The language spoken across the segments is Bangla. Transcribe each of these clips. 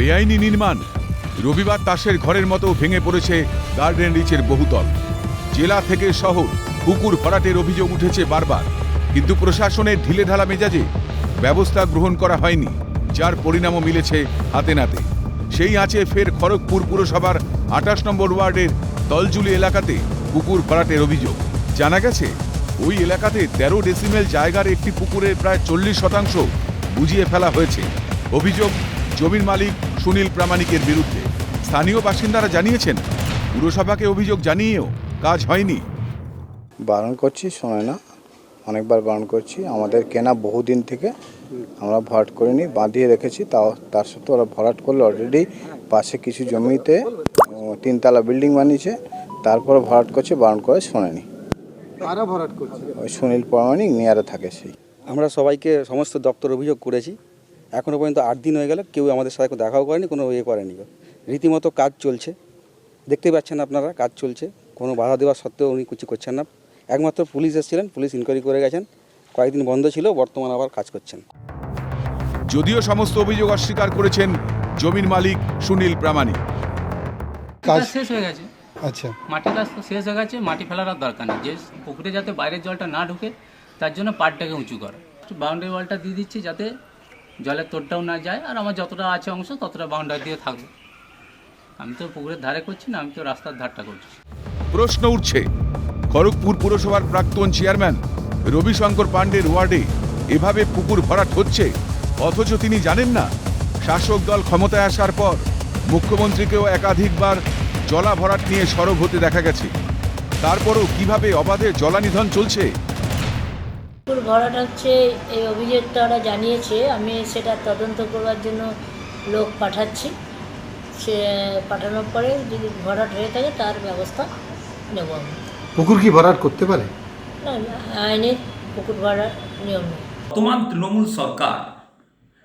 বেআইনি নির্মাণ। রবিবার তাসের ঘরের মতো ভেঙে পড়েছে গার্ডেন রিচের বহুতল। জেলা থেকে শহর, পুকুর ভরাটের অভিযোগ উঠেছে বারবার। কিন্তু প্রশাসনের ঢিলে ঢালা মেজাজে ব্যবস্থা গ্রহণ করা হয়নি, যার পরিণামও মিলেছে হাতে নাতে। সেই আছে ফের খড়গপুর পুরসভার আঠাশ নম্বর ওয়ার্ডের তলজুলি এলাকাতে পুকুর ভরাটের অভিযোগ। জানা গেছে, ওই এলাকাতে তেরো ডেসিমেল জায়গার একটি পুকুরের প্রায় চল্লিশ শতাংশ বুঝিয়ে ফেলা হয়েছে। অভিযোগ, জমির মালিক সুনীল প্রামাণিকের বিরুদ্ধে। স্থানীয় বাসিন্দারা জানিয়েছেন পুরসভাকে অভিযোগ জানিয়েও কাজ হয়নি। বারণ করছি শোনে না। অনেকবার বারণ করছি। আমাদের কেনা বহুদিন থেকে আমরা ভরাট করিনি বাঁধিয়ে রেখেছি। তাও তার সত্ত্বেও ওরা ভরাট করলে অলরেডি পাশে কিছু জমিতে তিনতলা বিল্ডিং বানিয়েছে। তারপরে ভরাট করছে বারণ করে শোনেনি। কারা ভরাট করছে? ওই সুনীল প্রামাণিক নিয়ারে থাকে সেই। আমরা সবাইকে সমস্ত দপ্তর অভিযোগ করেছি। এখনও পর্যন্ত আট দিন হয়ে গেল কেউ আমাদের সাথে কোনো দেখাও করেনি কোনো ইয়ে করেনি। রীতিমতো কাজ চলছে। দেখতে পাচ্ছেন আপনারা কাজ চলছে। কোনো বাধা দেওয়া সত্ত্বেও উনি কিছু করছেন না। একমাত্র পুলিশ এসেছিলেন পুলিশ ইনকোয়ারি করে গেছেন। কয়েকদিন বন্ধ ছিল বর্তমান আবার কাজ করছেন। যদিও সমস্ত অভিযোগ অস্বীকার করেছেন জমির মালিক সুনীল প্রামাণিক। কাজ শেষ হয়ে গেছে। আচ্ছা। মাটির কাজ তো শেষ হয়ে গেছে মাটি ফেলার আর দরকার নেই। যে পুকুরে যাতে বাইরের জলটা না ঢুকে তার জন্য পাড়টাকে উঁচু করা। বাউন্ডারি ওয়ালটা দিয়ে দিচ্ছি যাতে জলের তোরটাও না যায় আর আমার যতটা আছে অংশ ততটা বাউন্ডারি দিয়ে থাকবে। আমি তো পুকুরের ধারে করছি না, আমি তো রাস্তার ধারটা করছি। প্রশ্ন উঠছে, খড়গপুর পুরসভার প্রাক্তন চেয়ারম্যান রবিশঙ্কর পাণ্ডের ওয়ার্ডে এভাবে পুকুর ভরাট হচ্ছে? অথচ তিনি জানেন না, শাসক দল ক্ষমতায় আসার পর মুখ্যমন্ত্রীকেও একাধিকবার জলা ভরাট নিয়ে সরব হতে দেখা গেছে। তারপরও কীভাবে অবাধে জলানিধন চলছে? পুকুর ভরাট হচ্ছে এই অভিযোগটা ওরা জানিয়েছে আমি সেটা তদন্ত করবার জন্য লোক পাঠাচ্ছি। সে পাঠানোর পরে যদি ভরাট হয়ে থাকে তার ব্যবস্থা নেব আমি। পুকুর কি ভরাট করতে পারে? না, আইনের পুকুর ভরাট নিয়ম নেই। বর্তমান তৃণমূল সরকার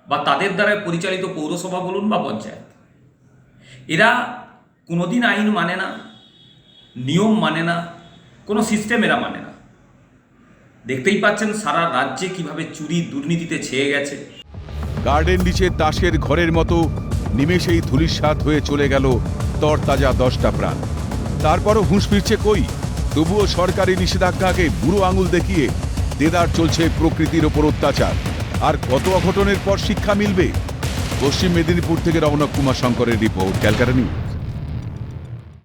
বা তাদের দ্বারা পরিচালিত পৌরসভা বলুন বা পঞ্চায়েত এরা কোনোদিন আইন মানে না নিয়ম মানে না কোনো সিস্টেম এরা মানে না। দেখতেই পাচ্ছেন সারা রাজ্যে কীভাবে চুরি দুর্নীতিতে ছেয়ে গেছে। গার্ডেন নিচে তাসের ঘরের মতো নিমেষেই ধুলিস্বাদ হয়ে চলে গেল তরতাজা দশটা প্রাণ। তারপরও হুঁশ ফিরছে কই? তবুও সরকারি নিষেধাজ্ঞাকে বুড়ো আঙুল দেখিয়ে দেদার চলছে প্রকৃতির ওপর অত্যাচার। আর কত অঘটনের পর শিক্ষা মিলবে? পশ্চিম মেদিনীপুর থেকে রমনক কুমার শঙ্করের রিপোর্ট, ক্যালকাটা নিউজ।